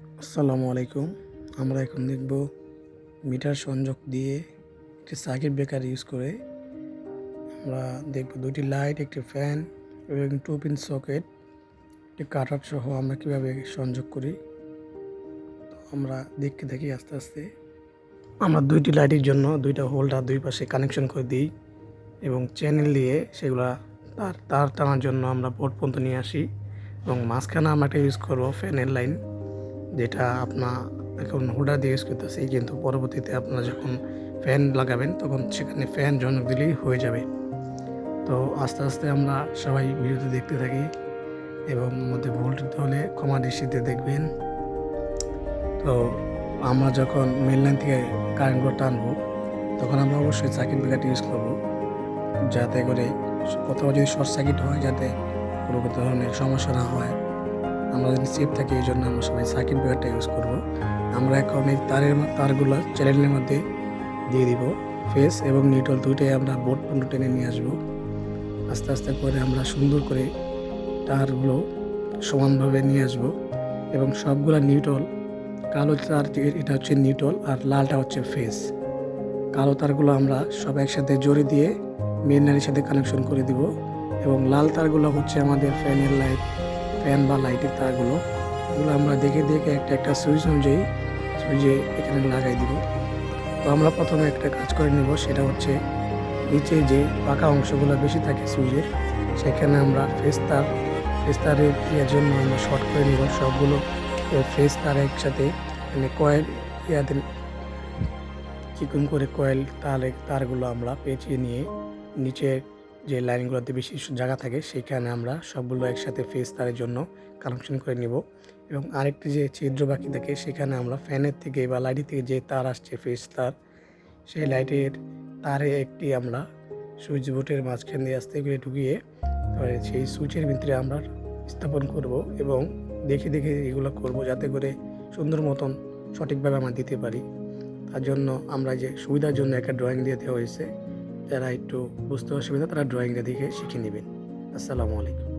আসসালামু আলাইকুম। আমরা এখন দেখব মিটার সংযোগ দিয়ে একটি সার্কিট ব্রেকার ইউজ করে আমরা দেখব দুটি লাইট একটি ফ্যান এবং টু পিন সকেট একটি কাটার সহ আমরা কীভাবে সংযোগ করি। তো আমরা দেখতে থাকি আস্তে আস্তে। আমরা দুইটি লাইটের জন্য দুইটা হোল্ডার দুই পাশে কানেকশন করে দিই এবং চ্যানেল দিয়ে সেগুলা তার তার টানার জন্য আমরা বোর্ড পর্যন্ত নিয়ে আসি এবং মাঝখানে আমরা একটা ইউজ করব ফ্যানের লাইন যেটা আপনার এখন হোল্ডার দিয়ে ইউজ করতেছি, কিন্তু পরবর্তীতে আপনারা যখন ফ্যান লাগাবেন, তখন সেখানে ফ্যান জনক দিলেই হয়ে যাবে। তো আস্তে আস্তে আমরা সবাই ভিডিওতে দেখতে থাকি এবং মধ্যে ভুল হলে ক্ষমা দৃষ্টিতে দেখবেন। তো আমরা যখন মেন লাইন থেকে কারেন্টগুলো টানবো, তখন আমরা অবশ্যই সার্কিট ব্রেকারটি ইউজ করব, যাতে করে কোথাও যদি শর্ট সার্কিট হয়, যাতে কোনো ধরনের সমস্যা না হয়। আমরা যদি সেফ থাকি, এই জন্য আমরা সবাই সার্কিট ব্রেকারটা ইউজ করব। আমরা এখন এই তারের তারগুলো চ্যানেলের মধ্যে দিয়ে দিব। ফেস এবং নিউট্রাল দুইটাই আমরা বোর্ড পর্যন্ত টেনে নিয়ে আসব। আস্তে আস্তে করে আমরা সুন্দর করে তারগুলো সমানভাবে নিয়ে আসব। এবং সবগুলো নিউট্রাল কালো তার এটা হচ্ছে নিউট্রাল আর লালটা হচ্ছে ফেস কালো তারগুলো আমরা সব একসাথে জোরে দিয়ে মেন লাইনের সাথে কানেকশন করে দিব। এবং লাল তারগুলো হচ্ছে আমাদের ফ্যানের লাইট ফ্যান বা লাইটের তারগুলো, এগুলো আমরা দেখে দেখে একটা একটা সুইচ অনুযায়ী সুইচে এখানে লাগাই দিব। তো আমরা প্রথমে একটা কাজ করে নেব, সেটা হচ্ছে নিচে যে পাকা অংশগুলো বেশি থাকে সুইচের সেখানে আমরা ফেস তার ফেস তারের ইয়ের জন্য আমরা শর্ট করে নেব। সবগুলো ফেস তার একসাথে মানে কয়েল ইয়াতে চিকন করে কয়েল তারে তারগুলো আমরা পেঁচিয়ে নিয়ে নিচে যে লাইনগুলোতে বেশি জায়গা থাকে সেখানে আমরা সবগুলো একসাথে ফেস তারের জন্য কানেকশন করে নিব। এবং আরেকটি যে ছিদ্র বাকি থাকে, সেখানে আমরা ফ্যানের থেকে বা লাইটের থেকে যে তার আসছে ফেস তার, সেই লাইটের তারে একটি আমরা সুইচ বোর্ডের মাঝখান দিয়ে আস্তে করে ঢুকিয়ে, তারপরে সেই সুইচের ভিতরে আমরা স্থাপন করব এবং দেখে দেখে এগুলো করব যাতে করে সুন্দর মতন সঠিকভাবে আমরা দিতে পারি। তার জন্য আমরা যে সুবিধার জন্য একটা ড্রয়িং দিয়ে দেওয়া হয়েছে যারা একটু বুঝতে অসুবিধা তারা ড্রয়িংটা দেখে শিখে নেবেন। আসসালামু আলাইকুম।